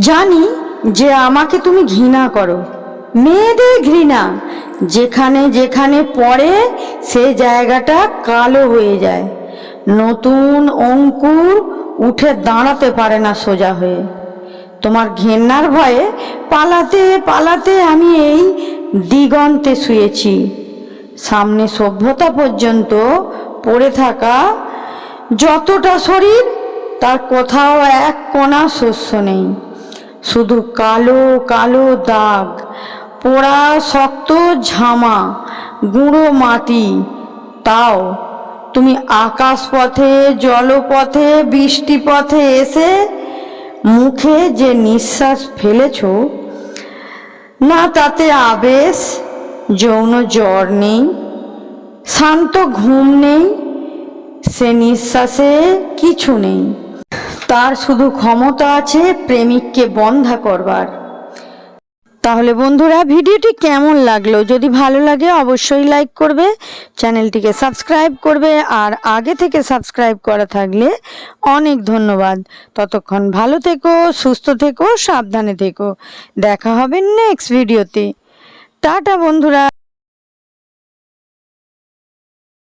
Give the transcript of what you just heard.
জানি যে আমাকে তুমি ঘৃণা করো। মেয়েদের ঘৃণা। যেখানে যেখানে পড়ে, সে জায়গাটা কালো হয়ে যায়। নতুন অঙ্কুর উঠে দাঁড়াতে পারে না সোজা হয়ে। তোমার ঘেন্নার ভয়ে পালাতে পালাতে আমি এই দিগন্তে শুয়েছি। সামনে সভ্যতা পর্যন্ত পড়ে থাকা যতটা শরীর, তার কোথাও এক কোণা শস্য নেই। শুধু কালো কালো দাগ, পোড়া শক্ত ঝামা, গুঁড়ো মাটি। তাও তুমি আকাশপথে, জলপথে, বৃষ্টিপথে এসে মুখে যে নিঃশ্বাস ফেলেছ, না তাতে আবেশ, যৌন জ্বর নেই, শান্ত ঘুম নেই, সে নিঃশ্বাসে কিছু নেই। তার শুধু ক্ষমতা আছে প্রেমিককে বন্ধা করবার। তাহলে বন্ধুরা, ভিডিওটি কেমন লাগল? যদি ভালো লাগে, অবশ্যই লাইক করবে, চ্যানেলটিকে সাবস্ক্রাইব করবে, আর আগে থেকে সাবস্ক্রাইব করা থাকলে অনেক ধন্যবাদ। ততক্ষণ ভালো থেকো, সুস্থ থেকো, সাবধানে থেকো। দেখা হবে নেক্সট ভিডিওতে টাটা বন্ধুরা।